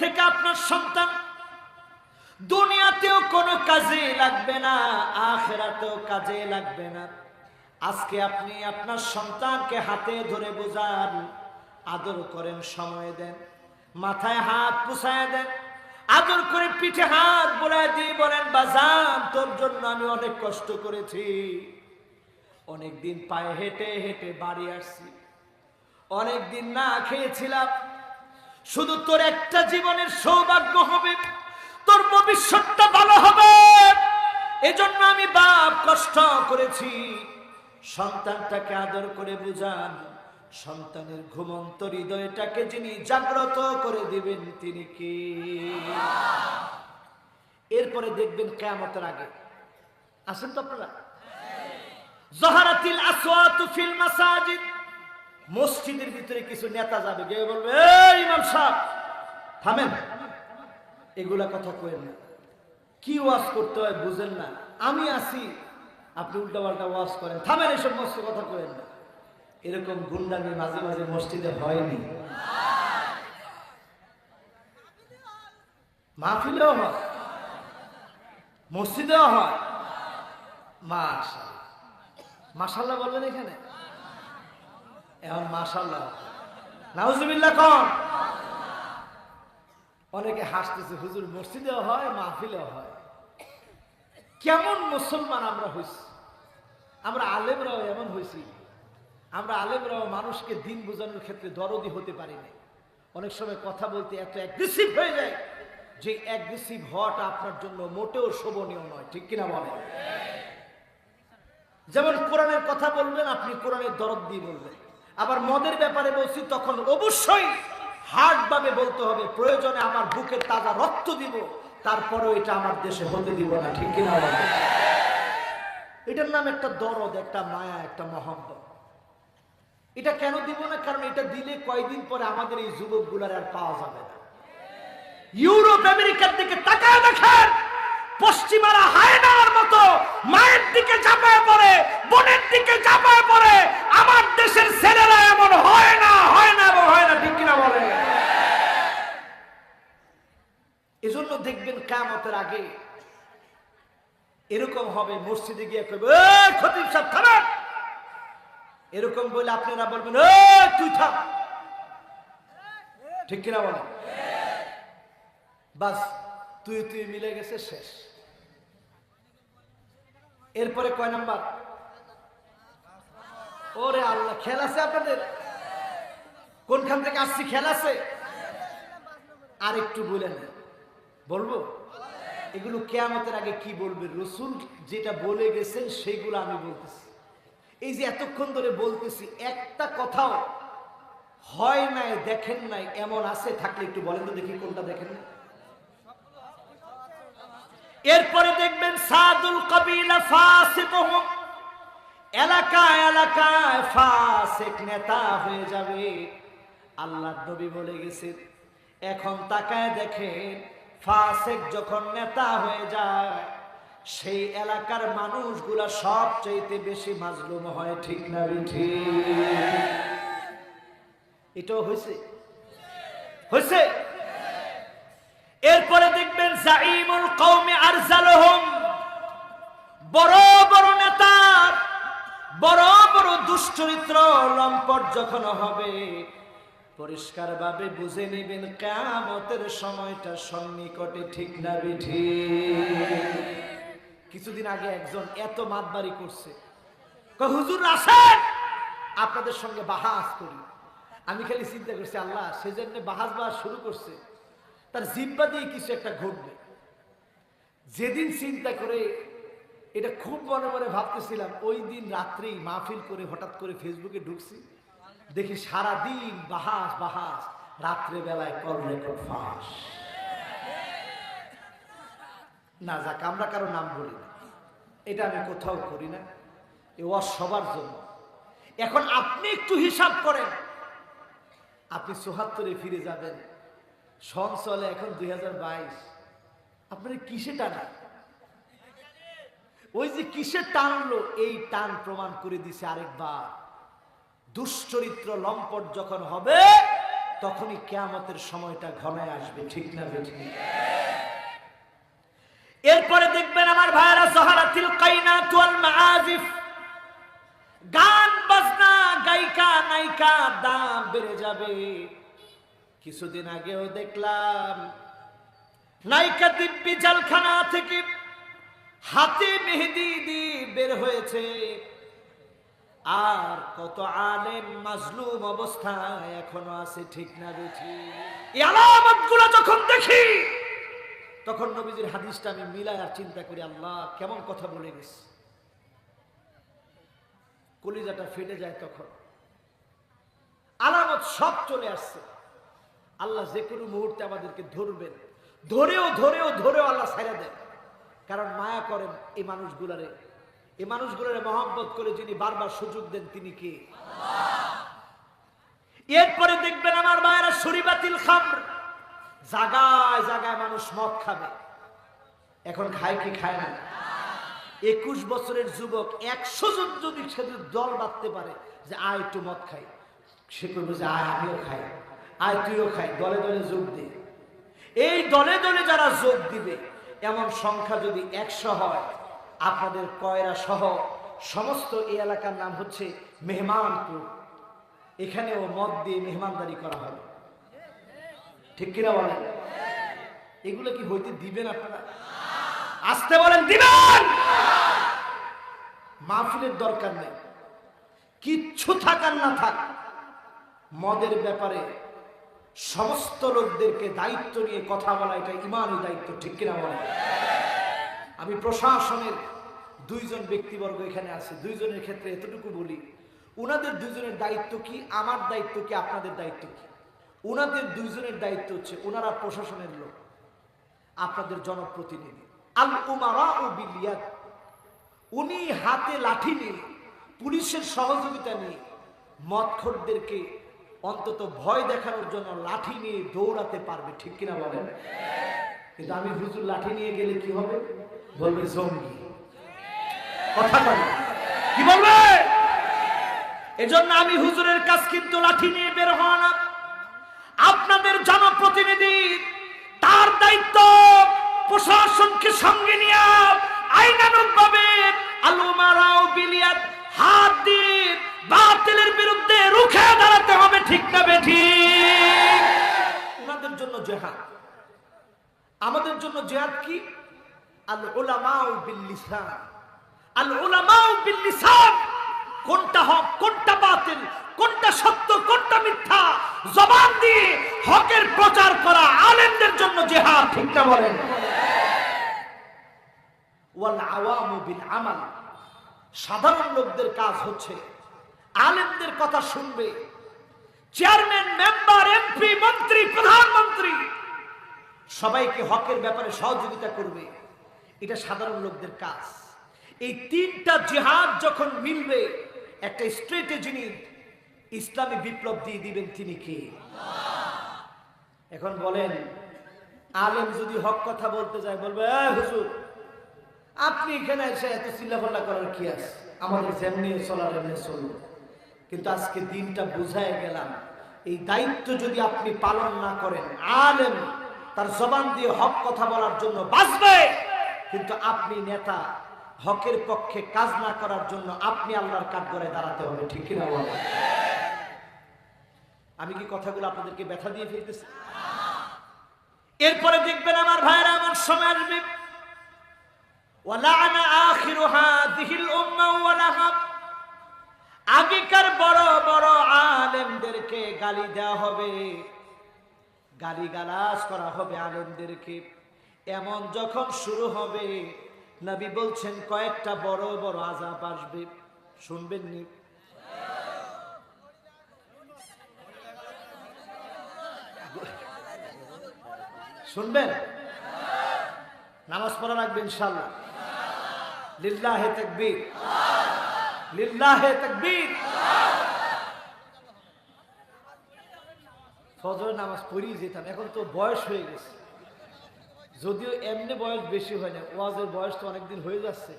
থেকে আপনার সন্তান। দুনিয়াতেও কোনো কাজে লাগবে না, আখেরাতেও কাজে লাগবে না। আজকে আপনি আপনার সন্তানকে হাতে ধরে বোঝান, আদর করেন, সময় দেন, মাথায় হাত পুষায় দেন, আদর করে পিঠে হাত বোলায় দিয়ে বলেন, বাজান, তোর জন্য আমি অনেক কষ্ট করেছি। অনেকদিন পায়ে হেঁটে হেঁটে বাড়ি আসছি। অনেকদিন না খেয়েছিলাম শুধু তোর একটা জীবনের সৌভাগ্য হবে, তোর ভবিষ্যৎটা ভালো হবে। এজন্য আমি বাপ কষ্ট করেছি। সন্তানটাকে আদর করে বুঝান, সন্তানের ঘুমন্ত হৃদয়টাকে যিনি জাগ্রত করে দিবেন তিনি কি? এরপরে দেখবেন কেয়ামতের আগে। আসেন তো আপনারা? জহারাতিল আসওয়াতু ফিল মাসাজিদ। মসজিদের ভিতরে কিছু নেতা যাবে, গিয়ে বলবে ইমাম সাহেব, থামেন। এগুলা কথা কইেন না। কি ওয়াজ করতে হয় বুঝেন না। আমি আছি, আপনি উল্টা পাল্টা ওয়াজ করেন। থামেন, এসব মস্ত কথা কইেন না। এরকম গুন্ডামি মাঝে মাঝে মসজিদে হয়নি। মাহফিলেও হয়, মসজিদেও হয়। মাশাল্লাহ মাশাল্লাহ বলবেন এখানে? এখন মাশাল্লাহ নাউজুবিল্লাহ কন। অনেকে হাসতেছে, হুজুর মসজিদেও হয়, মাহফিলেও হয়? কেমন মুসলমান আমরা হইছি? আমরা আলেমরাও এমন হয়েছি আমরা আলেমরাও মানুষকে দিন বোঝানোর ক্ষেত্রে দরদি হতে পারি না অনেক সময় কথা বলতে এত অ্যাগ্রেসিভ হয়ে যায় যে অ্যাগ্রেসিভ হওয়াটা আপনার জন্য মোটেও শোভনীয় নয়। ঠিক কিনা বলেন? যেমন কোরআনের কথা বলবেন, আপনি কোরআনের দরদ দিয়ে বলবেন। আবার মদের ব্যাপারে বলছি, তখন অবশ্যই হার্ড ভাবে বলতে হবে, প্রয়োজনে আমার বুকের তাজা রক্ত দিব, তারপরেও এটা আমার দেশে হতে দিব না, ঠিক কিনা এটার নাম একটা দরদ, একটা মায়া, একটা মহব্বত। এটা কেন দিব না? কারণ এটা দিলে কয়দিন পরে আমাদের এই যুবকগুলার আর পাওয়া যাবে না। ইউরোপ, আমেরিকার দিকে তাকায় দেখেন। পশ্চিমারা হায়নার মতো মায়ের দিকে চাপায় পড়ে বোনের দিকে চাপায় পড়ে আমার দেশের ছেলেরা এমন হয় না হয় না এবং হয় না ঠিক কিনা বলে এজন্য দেখবেন কামতের আগে এরকম হবে মসজিদে গিয়ে কইবে "এই খতিব সাহেব থামেন! এরকম বলে আপনারা বলবেন "এই, তুই থাম! ঠিক কিনা বলে বাস তুই তুই মিলে গেছে, শেষ। এরপরে কয় নাম্বার? ওরে আল্লাহ, খেল আছে আপনাদের? কোনখান থেকে আসছি, খেল আছে? আর একটু বলেন বলব? এগুলো কেয়ামতের আগে কি বলবে? রসুল যেটা বলে গেছেন সেইগুলো আমি বলতেছি। এই যে এতক্ষণ ধরে বলতেছি, একটা কথাও হয় নাই, দেখেন নাই, এমন আছে, থাকলে একটু বলেন তো দেখি কোনটা দেখেন না এরপরে দেখবেন সাদুল কবিলা ফাসিকহুম এলাকা এলাকায় ফাসিক নেতা হয়ে যাবে। আল্লাহ নবী বলে গেছে, এখন তাকায় দেখেন ফাসিক যখন নেতা হয়ে যায়, সেই এলাকার মানুষগুলা সবচাইতে বেশি মাজলুম হয়, ঠিক না এটাও হয়েছে? হয়েছে? এরপরে দেখবেন জাইমুল কওমে বড় বড় বড় বড় দুশ্চরিত্র লম্পট যখন হবে পরিষ্কার ভাবে বুঝে নেবেন সময়টা সন্নিকটে ঠিক না বিঠি কিছুদিন আগে একজন এত মাতবাড়ি করছে। হুজুর আসেন, আপনাদের সঙ্গে বাহাস করি। আমি খালি চিন্তা করছি, আল্লাহ, সেজন্য বাহাস বাহাস শুরু করছে। তার জিব্বা দিয়ে কিছু একটা ঘটবে। যেদিন চিন্তা করে এটা খুব মনে মনে ভাবতেছিলাম, ওই দিন রাত্রেই মাহফিল করে হঠাৎ করে ফেসবুকে ঢুকছি। দেখি সারা দিন বাহাস বাহাস রাত্রে বেলায় কল রেকর্ড ফাঁস। না যাক, আমরা কারও নাম বলি না। এটা আমি কোথাও করি না, এ সবার জন্য। এখন আপনি একটু হিসাব করেন। আপনি চুহাত্তরে ফিরে যাবেন। সন চলে এখন দুই হাজার বাইশ। আপনার কিসে টানা? ওই যে কিসে টানলো, এই টান প্রমাণ করে দিছে আরেকবার। দুশ্চরিত্র লম্পট যখন হবে, তখনই কেয়ামতের সময়টা ঘনায় আসবে, ঠিক না এরপরে দেখবেন আমার ভাইরা সাহারাতিল কাইনাত ওয়াল মাআজিফ গান, বাজনা, গায়িকা, নায়িকা, দাম বেড়ে যাবে। কিছুদিন আগেও দেখলাম নায়িকা দিব্যি জালখানা থেকে হাতে মেহেদি দিয়ে বের হয়েছে। আর কত আলেম, মাজলুম অবস্থায় এখনও আছে, ঠিক না দেখি এই আলামত যখন দেখি, তখন নবীজির হাদিসটা আমি মিলাই আর চিন্তা করি, আল্লাহ, কেমন কথা বলে গেছি কলিজাটা ফেটে যায় তখন। আলামত সব চলে আসছে। আল্লাহ যে কোনো মুহূর্তে আমাদেরকে ধরবেন। ধরেও ধরেও ধরেও আল্লাহ ছাইরা দেন কারণ মায়া করেন এই মানুষগুলারে। এই মানুষগুলারে মহব্বত করে যিনি বারবার সুযোগ দেন তিনি কে? এরপরে দেখবেন আমার মায়েরা শরীবাতিল খামর জাগায় জাগায় মানুষ মদ খাবে। এখন খায় কি খায় না? একুশ বছরের যুবক একশো জন যদি সেদিন দল বাঁধতে পারে যে, আয়, একটু মদ খাই। সে করবে যে, আয়, আমিও খাই। আয়, তুইও খাই। দলে দলে যোগ দে। এই দলে দলে যারা যোগ দিবে, এমন সংখ্যা যদি একশো হয়, আপনাদের কয়রা সহ সমস্ত এই এলাকার নাম হচ্ছে মেহমানপুর। এখানেও মদ দিয়ে মেহমানদারি করা হবে। ঠিক কিনা বলেন? এগুলো কি হইতে দিবেন আপনারা? আসতে বলেন, দিবেন! মাহফিলের দরকার নেই। কিচ্ছু থাকার না থাক। মদের ব্যাপারে সমস্ত লোকদেরকে দায়িত্ব নিয়ে কথা বলা, এটা ইমানই দায়িত্ব, ঠিক কিনা বলেন? আমি প্রশাসনের দুইজন ব্যক্তিবর্গ এখানে আছে, দুইজনের ক্ষেত্রে এতটুকু বলি, উনাদের দুজনের দায়িত্ব কি, আমার দায়িত্ব কি, আপনাদের দায়িত্ব কি? উনাদের দুইজনের দায়িত্ব হচ্ছে ওনারা প্রশাসনের লোক, আপনাদের জনপ্রতিনিধি। আল উমারা ও বিলিয়াত উনি হাতে লাঠি নিয়ে, পুলিশের সহযোগিতা নিয়ে মদখোরদেরকে অন্তত ভয় দেখানোর জন্য লাঠি নিয়ে দৌড়াতে পারবে, ঠিক কিনা বলেন? কিন্তু আমি হুজুর, লাঠি নিয়ে গেলে কি হবে? বলবে, জঙ্গি। কথা বলে কি বলবে? এজন্য আমি হুজুরের কাছ কিন্তু লাঠি নিয়ে বের হওয়া না। আপনাদের জনপ্রতিনিধি, তার দায়িত্ব প্রশাসনকে সঙ্গে নিয়ে আইনানুক ভাবে আলু মারাও বিলিয়াত হাত দিয়ে বাতিলের বিরুদ্ধে রুখে দাঁড়াতে হবে, ঠিক না বেঠি? ওনাদের জন্য জেহাদ। আমাদের জন্য জেহাদ কি? আল উলামাউ বিল লিসান আল উলামাউ বিল লিসান কোনটা হক, কোনটা বাতিল, কোনটা সত্য, কোনটা মিথ্যা? জবান দিয়ে হকের প্রচার করা আলেমদের জন্য জেহাদ, ঠিক না বলেন? ওয়াল আওয়ামু বিল আমাল সাধারণ লোকদের কাজ হচ্ছে আলেমদের কথা শুনবে। চেয়ারম্যান, মেম্বার, এমপি, মন্ত্রী, প্রধানমন্ত্রী, সবাইকে হকের ব্যাপারে সহযোগিতা করবে। এটা সাধারণ লোকদের কাজ। এই তিনটা জিহাদ যখন মিলবে, একটা স্ট্রেটে যিনি ইসলামী বিপ্লব দিয়ে দিবেন, তিনি কে? এখন বলেন, আলেম যদি হক কথা বলতে যায়, বলবে "এ হুজুর, আপনি এখানে এসে এত চিল্লাফাল্লা করার কি আছে? আমাদের যেমনি চলার এমনি চলবে কিন্তু আজকে দিনটা বুঝায় গেলাম, এই দায়িত্ব যদি আপনি পালন না করেন, আলেম, তার জবান দিয়ে হক কথা বলার জন্য বাঁচবে। কিন্তু আপনি নেতা, হকের পক্ষে কাজ না করার জন্য আপনি আল্লাহর কাঠগড়ায় দাঁড়াতে হবে, ঠিক কিনা বলেন? আমি কি কথাগুলো আপনাদেরকে ব্যথা দিয়ে ফেলতেছি? এরপরে দেখবেন আমার ভাইরা আমার সময় আসবে। ওয়ালানা আখিরু হাদিহিল উম্মাহ ওয়ালাহা আগেকার বড় বড় আলেমদেরকে গালি দেওয়া হবে। গালি গালাজ করা হবে আলেমদেরকে। এমন যখন শুরু হবে, নবী বলছেন, কয়েকটা বড় বড় আজাব আসবে। শুনবেন নি শুনবেন? নামাজ পড়া রাখবেন ইনশাল্লাহ লিল্লাহে তাকবীর। লিল্লাহে তাকবীর। ফজরের নামাজ পড়িয়ে যেতাম, এখন তো বয়স হয়ে গেছে। যদিও এমনি বয়স বেশি হয় না, ওয়াজের বয়স তো অনেকদিন হয়ে যাচ্ছে,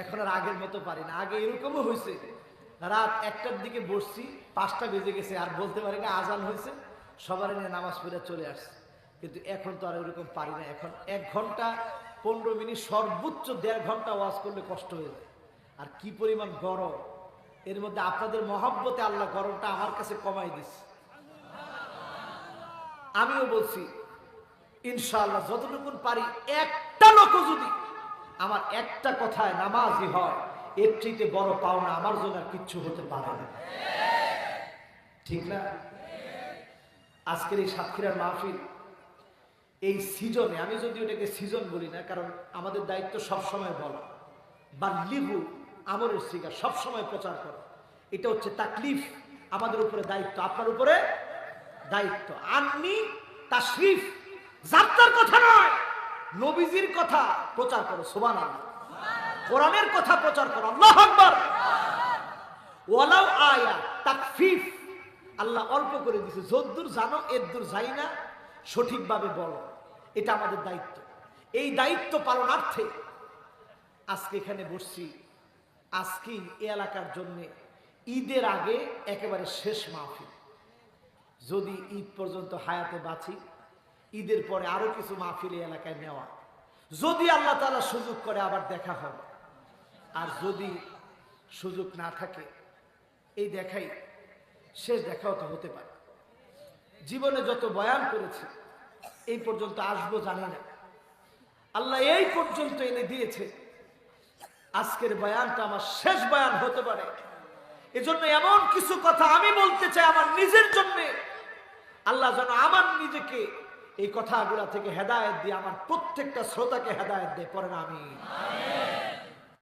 এখন আর আগের মতো পারি না। আগে এরকমও হয়েছে, রাত একটার দিকে বসছি, পাঁচটা বেজে গেছে, আর বলতে পারি না, আজান হয়েছে, সবার নিয়ে নামাজ পড়ে চলে আসছে। কিন্তু এখন তো আর ওরকম পারি না, এখন এক ঘণ্টা পনেরো মিনিট সর্বোচ্চ দেড় ঘণ্টা ওয়াজ করলে কষ্ট হয়ে যায়। আর কি পরিমাণ গরম? এর মধ্যে আপনাদের মহাব্বতে আল্লাহ গরমটা আমার কাছে কমাই দিচ্ছে আমিও বলছি, ইনশাআল্লাহ যতটুকু পারি, একটা লোক যদি আমার একটা কথায় নামাজি হয়, এর চাইতে বড় পাওনা আমার জন্য আর কিচ্ছু হতে পারে না। ঠিক না? আজকের এই সাতক্ষীরার মাহফিল, এই সিজনে, আমি যদি ওটাকে সিজন বলি না, কারণ আমাদের দায়িত্ব সবসময় বলা। বা লিবু আমরের শিকার সব সময় প্রচার করা। এটা হচ্ছে তাকলিফ, আমাদের উপরে দায়িত্ব। আপনার উপরে দায়িত্ব। আননি তাশরিফ, যাত্রার কথা নয়, নবীজির কথা প্রচার করো সোবান কোরআনের কথা প্রচার করো, আল্লাহ আকবার। ওয়ালাউ আয়া তাকফিফ, আল্লাহ অল্প করে দিছে, যদ্দূর জানো, এদ্দূর যাই না, সঠিকভাবে বলো। এটা আমাদের দায়িত্ব। এই দায়িত্ব পালনার্থে আজকে এখানে বসছি। আজকেই এ এলাকার জন্য ঈদের আগে একেবারে শেষ মাহফিল। যদি ঈদ পর্যন্ত হায়াতে বাঁচি, ঈদের পরে আরও কিছু মাহফিল এই এলাকায় নেওয়া। যদি আল্লাহ তালা সুযোগ করে আবার দেখা হবে। আর যদি সুযোগ না থাকে, এই দেখাই শেষ দেখাও তো হতে পারে। জীবনে যত বয়ান করেছি, এই পর্যন্ত আসব জানি না। আল্লাহ এই পর্যন্ত এনে দিয়েছে আজকের বয়ানটা আমার শেষ বয়ান হতে পারে। এজন্য এমন কিছু কথা আমি বলতে চাই আমার নিজের জন্য। আল্লাহ যেন আমার নিজেকে এই কথাগুলা থেকে হেদায়ত দিয়ে আমার প্রত্যেকটা শ্রোতাকে হেদায়ত দেয় পরে আমি।